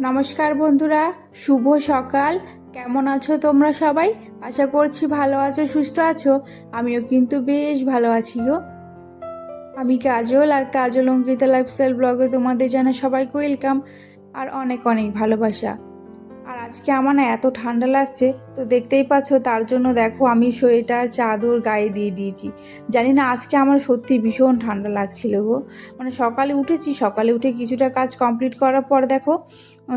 নমস্কার বন্ধুরা, শুভ সকাল। কেমন আছো তোমরা সবাই? আশা করছি ভালো আছো, সুস্থ আছো। আমিও কিন্তু বেশ ভালো আছি গো। আমি কাজল আর কাজল অঙ্কিতা লাইফস্টাইল ব্লগে তোমাদের জানা সবাইকে ওয়েলকাম আর অনেক অনেক ভালোবাসা। আর আজকে আমার না এত ঠান্ডা লাগছে, তো দেখতেই পাচ্ছ তার জন্য দেখো আমি সোয়েটার, চাদর গায়ে দিয়ে দিয়েছি। জানি না আজকে আমার সত্যি ভীষণ ঠান্ডা লাগছিল গো। মানে সকালে উঠেছি, সকালে উঠে কিছুটা কাজ কমপ্লিট করার পর দেখো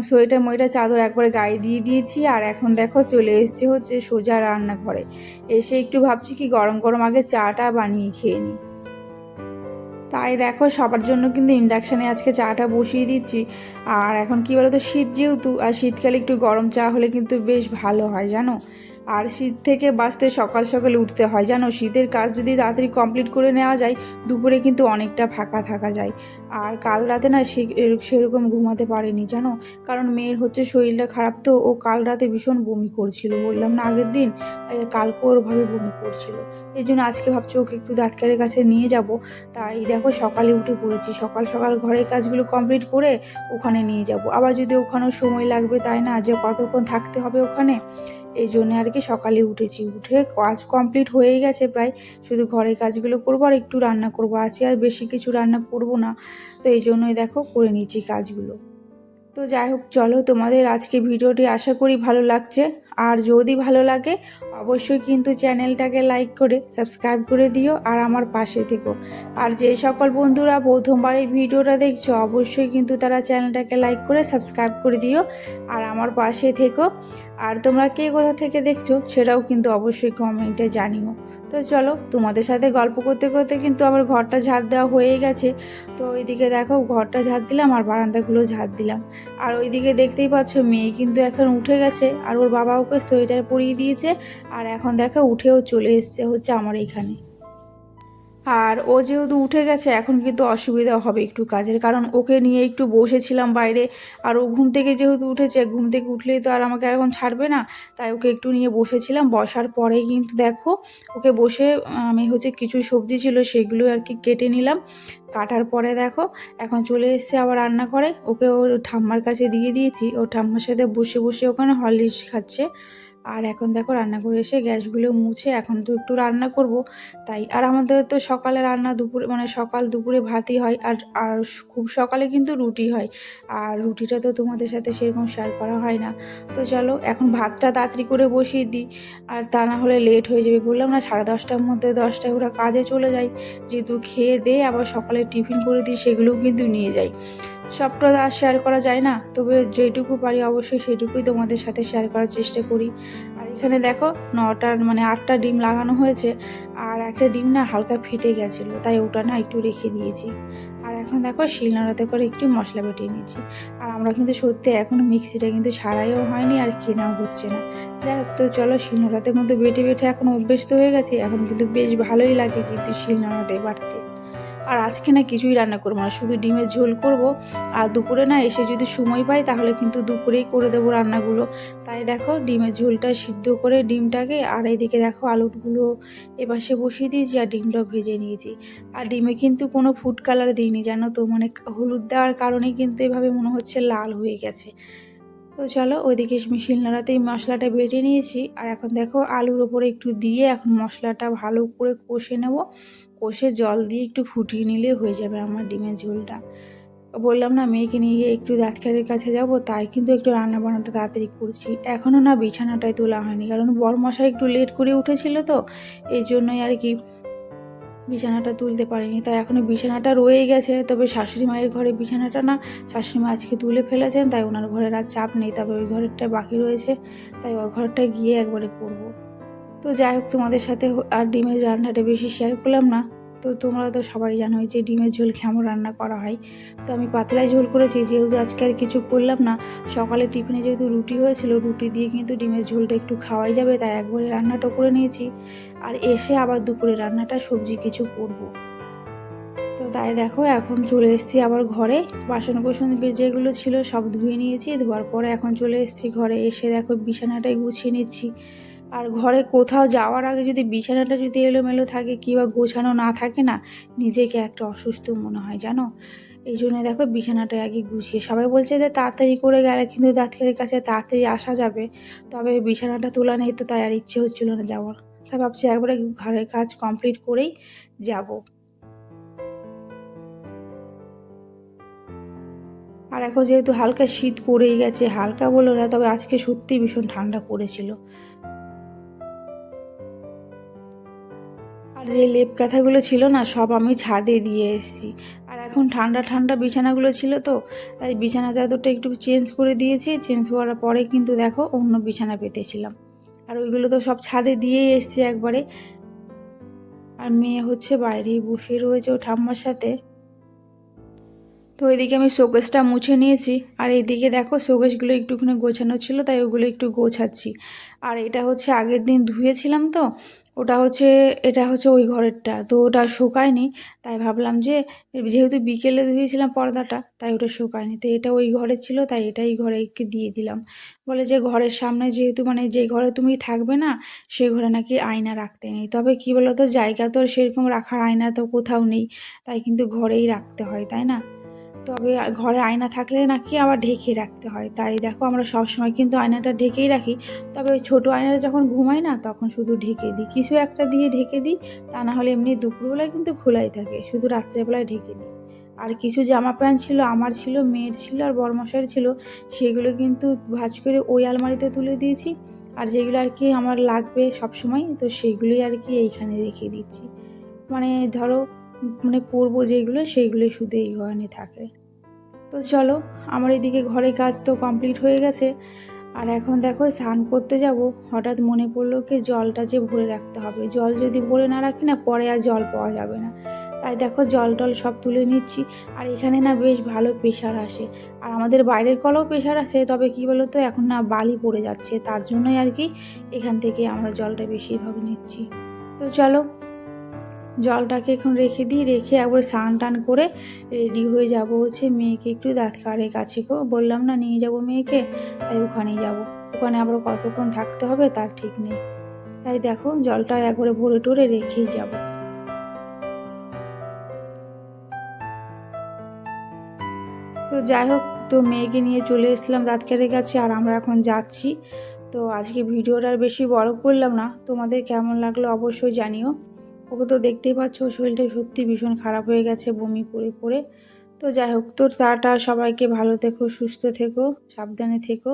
সোয়েটার মইটা চাদর একবারে গায়ে দিয়ে দিয়েছি আর এখন দেখো চলে এসছে হচ্ছে সোজা রান্নাঘরে। এসে একটু ভাবছি কি গরম গরম আগে চাটা বানিয়ে খেয়ে নিই। তাই দেখো সবার জন্য কিন্তু ইন্ডাকশানে আজকে চাটা বসিয়ে দিচ্ছি। আর এখন কী বলতো, শীত যেহেতু, আর শীতকালে একটু গরম চা হলে কিন্তু বেশ ভালো হয়, জানো? আর শীত থেকে বাঁচতে সকাল সকাল উঠতে হয়, জানো? শীতের কাজ যদি তাড়াতাড়ি কমপ্লিট করে নেওয়া যায়, দুপুরে কিন্তু অনেকটা ফাঁকা থাকা যায়। আর কাল রাতে না সেরকম ঘুমাতে পারেনি, জানো? কারণ মেয়ের হচ্ছে শরীরটা খারাপ তো, ও কাল রাতে ভীষণ বমি করছিল। বললাম, না, আগের দিন কালকে ওরভাবে বমি করছিল। এই জন্য আজকে ভাবছি ওকে একটু ডাক্তারের কাছে নিয়ে যাব। তাই দেখো, সকালে উঠে পড়েছি। সকাল সকাল ঘরের কাজগুলো কমপ্লিট করে ওখানে নিয়ে যাব। আবার যদি ওখানেও সময় লাগবে, তাই না? যে কতক্ষণ থাকতে হবে ওখানে। এই জন্য আর কি সকালে উঠেছি। উঠে কাজ কমপ্লিট হয়েই গেছে প্রায়। শুধু ঘরের কাজগুলো করব আর একটু রান্না করব। আজকে আর বেশি কিছু রান্না করব না। তো এই জন্যই দেখো করে নিচ্ছি কাজগুলো। তো যাই হোক, চলো তোমাদের আজকে ভিডিওটি আশা করি ভালো লাগছে। আর যদি ভালো লাগে, অবশ্যই কিন্তু চ্যানেলটাকে লাইক করে, সাবস্ক্রাইব করে দিও আর আমার পাশে থেকো। আর যে সকল বন্ধুরা প্রথমবার এই ভিডিওটা দেখছ, অবশ্যই কিন্তু তারা চ্যানেলটাকে লাইক করে, সাবস্ক্রাইব করে দিও আর আমার পাশে থেকো। আর তোমরা কে কোথা থেকে দেখছ, সেটাও কিন্তু অবশ্যই কমেন্টে জানিও। তো চলো, তোমাদের সাথে গল্প করতে করতে কিন্তু আমার ঘরটা ঝাঁট দেওয়া হয়ে গেছে। তো ওইদিকে দেখো, ঘরটা ঝাঁট দিলাম আর বারান্দাগুলো ঝাঁট দিলাম। আর ওইদিকে দেখতেই পাচ্ছ, মেয়ে কিন্তু এখন উঠে গেছে আর ওর বাবা ওকে সোয়েটার পরিয়ে দিয়েছে। আর এখন দেখো, উঠেও চলে এসছে, হচ্ছে আমার এইখানে আর ও যেহেতু উঠে গেছে, এখন কিন্তু অসুবিধা হবে একটু কাজের। কারণ ওকে নিয়ে একটু বসেছিলাম বাইরে, আর ও ঘুম থেকে যেহেতু উঠেছে, ঘুম থেকে উঠলেই তো আর আমাকে এখন ছাড়বে না। তাই ওকে একটু নিয়ে বসেছিলাম, বসার পরেই কিন্তু দেখো, ওকে বসে, আমি হচ্ছে কিছু সবজি ছিল সেগুলো আর কি কেটে নিলাম। কাটার পরে দেখো, এখন চলে এসছে আবার রান্না করে। ওকে ওর ঠাম্মার কাছে দিয়ে দিয়েছি। ও ঠাম্মার সাথে বসে বসে ওখানে হরলিক্স খাচ্ছে। আর এখন দেখো রান্না করে এসে গ্যাসগুলো মুছে এখন তো একটু রান্না করব। তাই আর আমাদের তো সকালে রান্না দুপুরে মানে সকাল দুপুরে ভাতই হয় আর আর খুব সকালে কিন্তু রুটি হয়। আর রুটিটা তো তোমাদের সাথে সেরকম শেয়ার করা হয় না। তো চলো এখন ভাতটা তাড়াতাড়ি করে বসিয়ে দিই। আর তা না হলে লেট হয়ে যাবে। বললাম না সাড়ে দশটার মধ্যে দশটায় ওরা কাজে চলে যায়। যেহেতু খেয়ে দিয়ে আবার সকালে টিফিন করে দিই সেগুলোও কিন্তু নিয়ে যাই। সবটা আর শেয়ার করা যায় না। তবে যেটুকু পারি অবশ্যই সেটুকুই তোমাদের সাথে শেয়ার করার চেষ্টা করি। আর এখানে দেখো নটার মানে আটটা ডিম লাগানো হয়েছে। আর একটা ডিম না হালকা ফেটে গেছিল, তাই ওটা না একটু রেখে দিয়েছি। আর এখন দেখো শিলনোড়াতে করে একটু মশলা বেটে নিয়েছি। আর আমরা কিন্তু সত্যি এখনও মিক্সিটা কিন্তু ছাড়াইও হয়নি আর কেনাও হচ্ছে না। যাই হোক, তো চলো শিলনোড়াতে কিন্তু বেটে বেটে এখন অভ্যস্ত হয়ে গেছে। এখন কিন্তু বেশ ভালোই লাগে কিন্তু শিলনোড়াতে বাটতে আর আজকে না কিছুই রান্না করব না, শুধু ডিমের ঝোল করব। আর দুপুরে না এসে যদি সময় পাই তাহলে কিন্তু দুপুরেই করে দেবো রান্নাগুলো। তাই দেখো ডিমের ঝোলটা সিদ্ধ করে ডিমটাকে, আর এইদিকে দেখো আলুগুলো এপাশে বসিয়ে দিয়েছি আর ডিমটাও ভেজে নিয়েছি। আর ডিমে কিন্তু কোনো ফুড কালার দিইনি, জানো তো? মানে হলুদ দেওয়ার কারণেই কিন্তু এভাবে মনে হচ্ছে লাল হয়ে গেছে। তো চলো ওইদিকে মিশিল নাড়াতেই মশলাটা বেটে নিয়েছি। আর এখন দেখো আলুর ওপরে একটু দিয়ে এখন মশলাটা ভালো করে কষে নেব। কষে জল দিয়ে একটু ফুটিয়ে নিলে হয়ে যাবে আমার ডিমের ঝোলটা। বললাম না, মেয়েকে নিয়ে একটু ডাক্তারের কাছে যাব, তাই কিন্তু একটু রান্না বান্নাটা তাড়াতাড়ি করছি। এখনও না বিছানাটাই তোলা হয়নি, কারণ বরমশাই একটু লেট করে উঠেছিল তো, এই জন্যই আর কি বিছানাটা তুলতে পারিনি। তাই এখনও বিছানাটা রয়ে গেছে। তবে শাশুড়ি মায়ের ঘরে বিছানাটা না। শাশুড়ি মা আজকে তুলে ফেলেছেন, তাই ওনার ঘরের আর চাপ নেই। তবে ওই ঘরেরটা বাকি রয়েছে, তাই ওই ঘরটা গিয়ে একবারে করব। তো যাই হোক, তোমাদের সাথে আর ডিমের রান্নাটা বেশি শেয়ার করলাম না। তো তোমরা তো সবাই জানো যে ডিমের ঝোল কেমন রান্না করা হয়। তো আমি পাতলায় ঝোল করেছি, যেহেতু আজকে আর কিছু করলাম না, সকালে টিফিনে যেহেতু রুটি হয়েছিল, রুটি দিয়ে কিন্তু ডিমের ঝোলটা একটু খাওয়াই যাবে, তাই একবারে রান্নাটা করে নিয়েছি। আর এসে আবার দুপুরে রান্নাটা সবজি কিছু করব। তো তাই দেখো, এখন চলে এসেছি আবার ঘরে। বাসন কোসন যেগুলো ছিল সব ধুয়ে নিয়েছি, ধোয়ার পরে এখন চলে এসেছি ঘরে। এসে দেখো বিছানাটাই গুছিয়ে নিচ্ছি। আর ঘরে কোথাও যাওয়ার আগে যদি বিছানাটা যদি এলোমেলো থাকে কিংবা গোছানো না থাকে না, নিজেকে একটা অসুস্থ মনে হয়, জানো? এই জন্য দেখো বিছানাটা আগে গুছিয়ে, সবাই বলছে যে তাড়াতাড়ি করে গেলে কিন্তু ডাক্তারের কাছে তাড়াতাড়ি আসা যাবে, তবে বিছানাটা তোলা নেই তো তাই আর ইচ্ছে হচ্ছিল না যাওয়ার। তাই ভাবছি একবারে ঘরের কাজ কমপ্লিট করেই যাব। আর এখন যেহেতু হালকা শীত পড়েই গেছে, হালকা বলো না, তবে আজকে সত্যি ভীষণ ঠান্ডা পড়েছিল। যে লেপ কাঁথাগুলো ছিল না, সব আমি ছাদে দিয়ে এসেছি। আর এখন ঠান্ডা ঠান্ডা বিছানাগুলো ছিল তো, তাই বিছানা চাদরটা একটু চেঞ্জ করে দিয়েছি। চেঞ্জ করার পরে কিন্তু দেখো অন্য বিছানা পেতেছিলাম। আর ওইগুলো তো সব ছাদে দিয়েই এসছি একবারে। আর মেয়ে হচ্ছে বাইরেই বসে রয়েছে ও ঠাম্মার সাথে। তো এদিকে আমি শোকেসটা মুছে নিয়েছি, আর এইদিকে দেখো শোকেসগুলো একটুখানি গোছানো ছিল, তাই ওগুলো একটু গোছাচ্ছি। আর এটা হচ্ছে আগের দিন ধুয়েছিলাম তো, ওটা হচ্ছে, এটা হচ্ছে ওই ঘরেরটা, তো ওটা শুকায়নি, তাই ভাবলাম যে যেহেতু বিকেলে ধুয়েছিলাম পর্দাটা, তাই ওটা শুকায়নি, তো এটা ওই ঘরে ছিল, তাই এটাই ঘরে দিয়ে দিলাম। বলে যে ঘরের সামনে যেহেতু মানে যে ঘরে তুমি থাকবে না সেই ঘরে নাকি আয়না রাখতে নেই, তবে কি বলো তো জায়গা তো সেরকম রাখার আয়না তো কোথাও নেই, তাই কিন্তু ঘরেই রাখতে হয়, তাই না? তবে ঘরে আয়না থাকলে নাকি আবার ঢেকে রাখতে হয়। তাই দেখো আমরা সব সময় কিন্তু আয়নাটা ঢেকেই রাখি। তবে ছোটো আয়নাটা যখন ঘুমাই না, তখন শুধু ঢেকে দিই। কিছু একটা দিয়ে ঢেকে দিই, তা না হলে এমনি দুপুরবেলায় কিন্তু খোলাই থাকে। শুধু রাত্রেবেলায় ঢেকে দিই। আর কিছু জামা প্যান্ট ছিল, আমার ছিল, মেয়ের ছিল আর বরমশাইয়ের ছিল, সেগুলো কিন্তু ভাজ করে ওই আলমারিতে তুলে দিয়েছি। আর যেগুলো আর কি আমার লাগবে সব সময় তো সেইগুলোই আর কি এইখানে রেখে দিচ্ছি। মানে ধরো মানে পরবো যেগুলো সেইগুলো শুধু এই ঘরে থাকে। তো চলো, আমার এদিকে ঘরে কাজ তো কমপ্লিট হয়ে গেছে। আর এখন দেখো, স্নান করতে যাব। হঠাৎ মনে পড়ল কি, জলটা যে ভরে রাখতে হবে। জল যদি ভরে না রাখি না, পরে আর জল পাওয়া যাবে না। তাই দেখো, জল টল সব তুলে নিচ্ছি। আর এখানে না বেশ ভালো প্রেশার আসে। আর আমাদের বাইরের কলেও প্রেশার আসে, তবে কি বলো তো এখন না বালি পড়ে যাচ্ছে। তার জন্যই আর কি এখান থেকে আমরা জলটা বেশিরভাগ নিচ্ছি। তো চলো জলটাকে এখন রেখে দিই, রেখে একবার স্নান টান করে রেডি হয়ে যাব হচ্ছে মেয়েকে একটু দাঁত কারের কাছে বললাম, না, নিয়ে যাব মেয়েকে, তাই ওখানেই যাব। ওখানে আবার কতক্ষণ থাকতে হবে তার ঠিক নেই। তাই দেখো, জলটা একবারে ভরে টরে রেখেই যাব। তো যাই হোক, তো মেয়েকে নিয়ে চলে এসলাম দাঁতকারের কাছে আর আমরা এখন যাচ্ছি। তো আজকে ভিডিওটা বেশি বড় করলাম না। তোমাদের কেমন লাগল অবশ্যই জানিও। ওকে তো দেখতেই পাচ্ছ শরীরটা সত্যি ভীষণ খারাপ হয়ে গেছে, বমি করে পড়ে। তো যাই হোক, তোর তাটা সবাইকে ভালো থেকো, সুস্থ থেকো, সাবধানে থেকো।